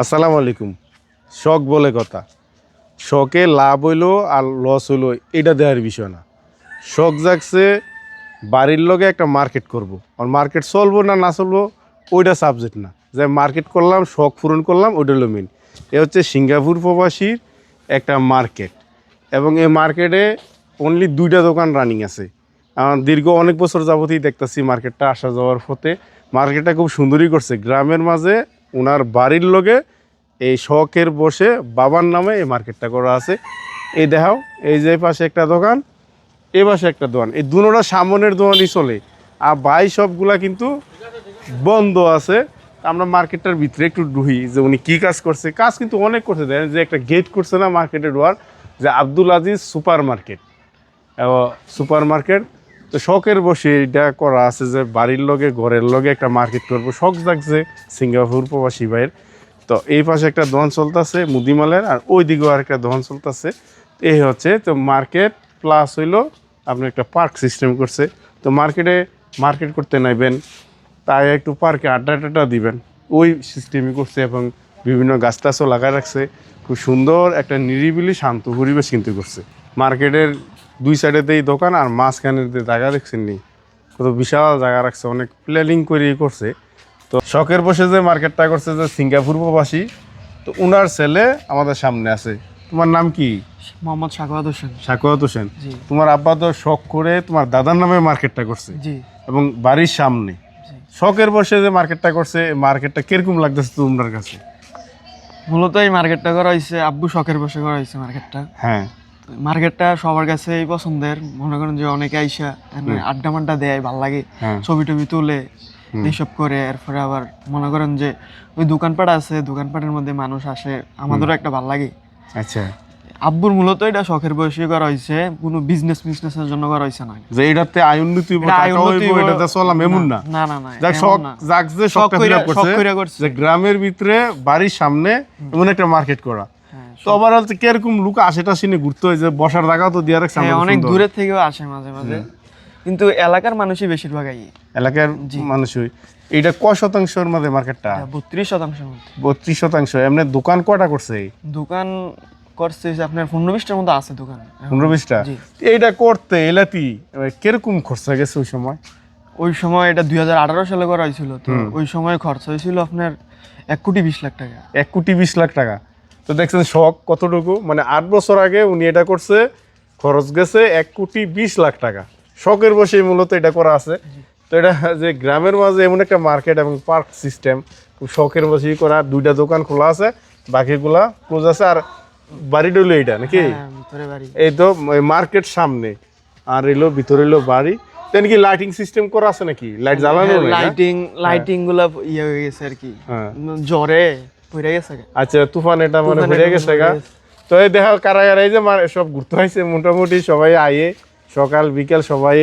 আসসালামু আলাইকুম। শখ বলে কথা। শখে লাভ হইল আর লস হইল, এটা দেওয়ার বিষয় না। শখ জাগছে, বাড়ির লগে একটা মার্কেট করব। আর মার্কেট চলবো না না চলবো, ওইটা সাবজেক্ট না। যে মার্কেট করলাম, শখ পূরণ করলাম, ওইটা হলো মেন এ হচ্ছে সিঙ্গাপুর প্রবাসীর একটা মার্কেট এবং এই মার্কেটে অনলি দুইটা দোকান রানিং আছে। আমার দীর্ঘ অনেক বছর যাবতই দেখতেছি মার্কেটটা আসা যাওয়ার পথে। মার্কেটটা খুব সুন্দরই করছে। গ্রামের মাঝে ওনার বাড়ির লোকে এই শখের বসে বাবার নামে এই মার্কেটটা করা আছে। এই দেখাও, এই যে পাশে একটা দোকান এ পাশে একটা দোকান। এই দুনোটা সামনের দোকানই চলে। আর বাই সবগুলা কিন্তু বন্ধ আছে। আমরা মার্কেটটার ভিতরে একটু ডুহি যে উনি কী কাজ করছে। কাজ কিন্তু অনেক করছে। দেখেন যে একটা গেট করছে না মার্কেটে ঢোয়ার যে Abdul Aziz super market super market তো শখের বসে এটা করা আছে যে বাড়ির লগে, ঘরের লগে একটা মার্কেট করব। শখ জাগছে সিঙ্গাপুর প্রবাসী ভাইয়ের। তো এই পাশে একটা দোকান চলতেছে মুদিমালের, আর ওই দিকেও আর একটা দোকান চলতেছে। এই হচ্ছে তো মার্কেট প্লাস হইল আপনি একটা পার্ক সিস্টেম করছে। তো মার্কেটে মার্কেট করতে নাইবেন, তাই একটু পার্কে আড্ডা টাড্ডা দিবেন। ওই সিস্টেমই করছে এবং বিভিন্ন গাছ টাছও লাগায় রাখছে। খুব সুন্দর একটা নিরিবিলি শান্ত পরিবেশ কিন্তু করছে। মার্কেটের দুই সাইডেতেই দোকান আর মাঝখানের যে জায়গা দেখছেন নি। কত বিশাল জায়গা রাখছে অনেক প্ল্যানিং করে করছে। তো শখের বসে যে মার্কেটটা করছে যে সিঙ্গাপুর প্রবাসী তো উনার ছেলে আমাদের সামনে আছে। তোমার নাম কি? মোহাম্মদ সাকওয়াত হোসেন। শাকুয়াত হোসেন। তোমার আব্বা তো শখ করে তোমার দাদার নামে মার্কেটটা করছে এবং বাড়ির সামনে। শখের বসে যে মার্কেটটা করছে মার্কেটটা কীরকম লাগতেছে তোমার কাছে? মূলত এই মার্কেটটা করা হয়েছে আব্বু শখের বসে করা হয়েছে মার্কেটটা হ্যাঁ। মার্কেটটা সবার কাছেই পছন্দের। মনে করেন যে অনেকে আইসা আড্ডা মাড্ডা দেয় ভালো লাগে। হ্যাঁ। ছবি টবি তুলে এইসব করে। এরপরে আবার মনে করেন যে ওই দোকানপাট আছে দোকানপাটের মধ্যে মানুষ আসে। আমাদেরও একটা ভালো লাগে। আচ্ছা। আব্বুর মূলত এটা শখের বয়সে করা হয়েছে কোনো বিজনেস বিজনেসের জন্য করা হয়েছে না। যে এটাতে আয় উন্নতি এটাতে চলাম এমন না। না না না যাক শখ যাক যে শখ করছে যে গ্রামের ভিতরে বাড়ির সামনে এমন একটা মার্কেট করা। তো ওভারঅল কীরকম লোক আশেটা সিনে ঘুরতে হয় যে বসার জায়গাও তো দিয়ে রাখছে হ্যাঁ অনেক। দূরের থেকেও আসে মাঝে মাঝে। কিন্তু এলাকার মানুষই বেশিরভাগ আই এলাকার মানুষই। এইটা ক শতাংশের মধ্যে মার্কেটটা? বত্রিশ শতাংশের মধ্যে। বত্রিশ শতাংশ। এমনি দোকান কয়টা করছে? দোকান করছে আপনার পনেরো বিশটার মতো আছে দোকান। পনেরো বিশটা? এইটা করতে এলাতি কীরকম খরচা গেছে ওই সময়? ওই সময় এটা দুই হাজার আঠারো সালে করা হয়েছিল তো ওই সময় খরচ হয়েছিল আপনার এক কোটি বিশ লাখ টাকা। এক কোটি বিশ লাখ টাকা। তো দেখছেন শখ কতটুকু? মানে আট বছর আগে উনি এটা করছে খরচ গেছে এক কোটি বিশ লাখ টাকা। শখের বসেই মূলত এটা করা আছে। তো এটা যে গ্রামের মাঝে এমন একটা মার্কেট এবং পার্ক সিস্টেম খুব শখের বসেই করা দুইটা দোকান খোলা আছে বাকিগুলা ক্লোজ আছে আর বাড়ি ডইলো এটা নাকি? হ্যাঁ, এই তো মার্কেট সামনে আর এলো ভিতরে এলো বাড়ি। তেন কি লাইটিং সিস্টেম করা আছে নাকি? লাইট জ্বালানো লাইটিং লাইটিংগুলা ইয়ে হয়ে গেছে আর কি। হ্যাঁ। জ্বরে। গেছে আচ্ছা তুফান এটা মানে ঘুরে গেছে গা। তো এই দেখা কারাগার যে মার- সব ঘুরতে হয়েছে মোটামুটি সবাই আয়ে সকাল বিকেল সবাই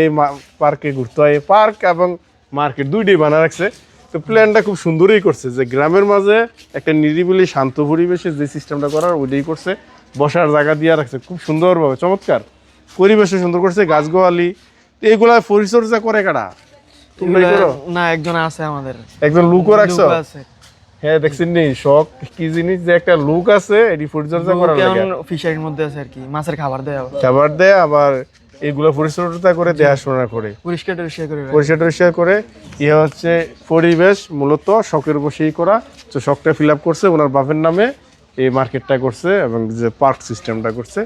পার্কে ঘুরতে হয় পার্ক এবং মার্কেট দুইটাই বানা রাখছে। তো প্ল্যানটা খুব সুন্দরই করছে যে গ্রামের মাঝে একটা নিরিবিলি শান্ত পরিবেশে যে সিস্টেমটা করার ওইটাই করছে বসার জায়গা দিয়ে রাখছে খুব সুন্দরভাবে চমৎকার। পরিবেশও সুন্দর করছে গাছ গোয়ালি তো এইগুলা পরিচর্যা করে কারা? এগুলা- না একজন আছে আমাদের। একজন লুকও রাখছো? আছে। হ্যাঁ দেখছেন নি শখ। কি জিনিস যে একটা লুক আছে এটি পরিচর্যা করার লাগে। ফিশারির মধ্যে আছে আর কি মাছের খাবার দেয়। আবার। খাবার দেয় আবার এগুলো পরিচর্যা করে দেখাশোনা করে। পরিষ্কার টরিষ্কার করে। পরিষ্কার টরিষ্কার করে ইয়ে হচ্ছে পরিবেশ মূলত শখের বসেই করা। তো শখটা ফিল আপ করছে ওনার বাপের নামে এই মার্কেটটা করছে এবং যে পার্ক সিস্টেমটা করছে।